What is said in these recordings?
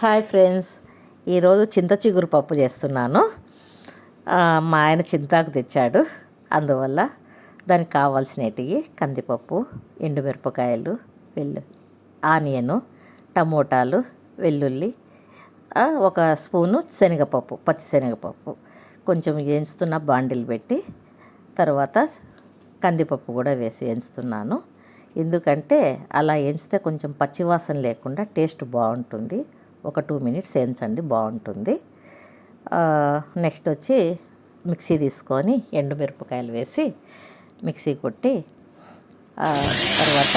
Hi friends. ఈరోజు చింత చిగురు పప్పు చేస్తున్నాను. మా ఆయన చింతాకు తెచ్చాడు. అందువల్ల దానికి కావాల్సినవి కందిపప్పు ఎండుమిరపకాయలు వెల్లు ఆనియను టమోటాలు వెల్లుల్లి ఒక స్పూను శనగపప్పు పచ్చి శనగపప్పు. కొంచెం వేయించుతున్న బాండిల్ పెట్టి తర్వాత కందిపప్పు కూడా వేసి ఎంచుతున్నాను ఎందుకంటే అలా వేయించితే కొంచెం పచ్చివాసన లేకుండా టేస్ట్ బాగుంటుంది. ఒక టూ మినిట్స్ వేయించండి బాగుంటుంది. నెక్స్ట్ వచ్చి మిక్సీ తీసుకొని ఎండుమిరపకాయలు వేసి మిక్సీ కొట్టి తర్వాత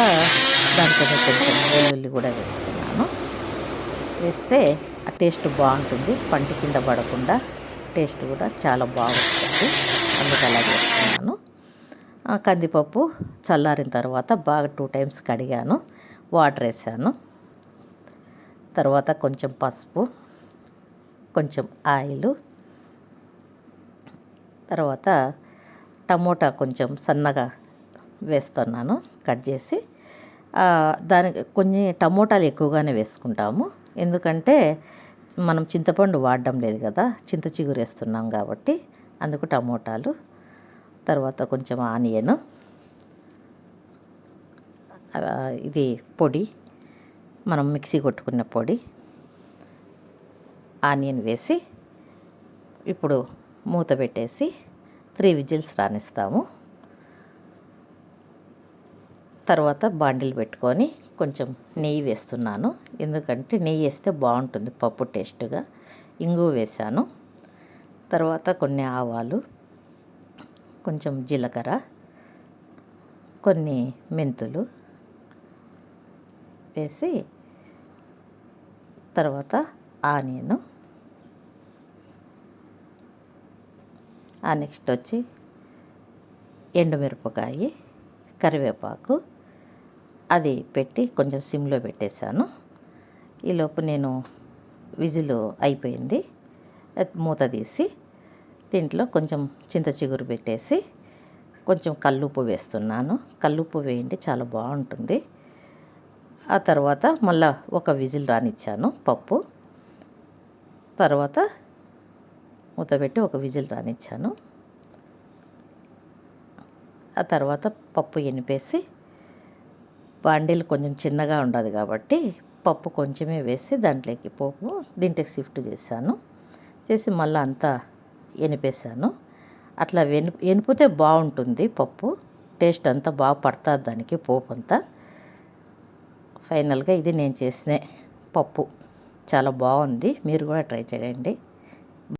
దాంట్లో కొంచెం వెల్లుల్లి కూడా వేస్తున్నాను. వేస్తే ఆ టేస్ట్ బాగుంటుంది పంట కింద పడకుండా టేస్ట్ కూడా చాలా బాగుంటుంది. అందుకు అలా చేస్తున్నాను. కందిపప్పు చల్లారిన తర్వాత బాగా టూ టైమ్స్ కడిగాను వాటర్ వేసాను. తర్వాత కొంచెం పసుపు కొంచెం ఆయిల్ తర్వాత టమోటా కొంచెం సన్నగా వేస్తున్నాను కట్ చేసి. దానికి కొన్ని టమోటాలు ఎక్కువగానే వేసుకుంటాము. ఎందుకంటే మనం చింతపండు వాడడం లేదు కదా చింత చిగురు వేస్తున్నాం కాబట్టి అందుకు టమోటాలు తర్వాత కొంచెం ఆనియన్ ఇది పొడి మనం మిక్సీ కొట్టుకున్న పొడి ఆనియన్ వేసి ఇప్పుడు మూత పెట్టేసి త్రీ విజిల్స్ రానిస్తాము. తర్వాత బాండిల్ పెట్టుకొని కొంచెం నెయ్యి వేస్తున్నాను. ఎందుకంటే నెయ్యి వేస్తే బాగుంటుంది పప్పు టేస్ట్గా. ఇంగు వేసాను. తర్వాత కొన్ని ఆవాలు కొంచెం జీలకర్ర కొన్ని మెంతులు వేసి తర్వాత ఆనియన్ ఆ నెక్స్ట్ వచ్చి ఎండుమిరపకాయ కరివేపాకు అది పెట్టి కొంచెం సిమ్లో పెట్టేశాను. ఈలోపు నేను విజిల్ అయిపోయింది. మూత తీసి దీంట్లో కొంచెం చింత చిగురు పెట్టేసి కొంచెం కల్లుప్పు వేస్తున్నాను. కల్లుప్పు వేయండి చాలా బాగుంటుంది. ఆ తర్వాత మళ్ళా ఒక విజిల్ రానిచ్చాను పప్పు. తర్వాత మూత పెట్టి ఒక విజిల్ రానిచ్చాను. ఆ తర్వాత పప్పు ఎనిపేసి బాండీలు కొంచెం చిన్నగా ఉండదు కాబట్టి పప్పు కొంచెమే వేసి దాంట్లోకి పోపు దీంట్లోకి షిఫ్ట్ చేశాను. చేసి మళ్ళీ అంతా ఎనిపేశాను. అట్లా వెను ఎనిపితే బాగుంటుంది పప్పు. టేస్ట్ అంతా బాగా పడుతుంది దానికి పోపు అంతా. ఫైనల్గా ఇది నేను చేసిన పప్పు. చాలా బాగుంది. మీరు కూడా ట్రై చేయండి.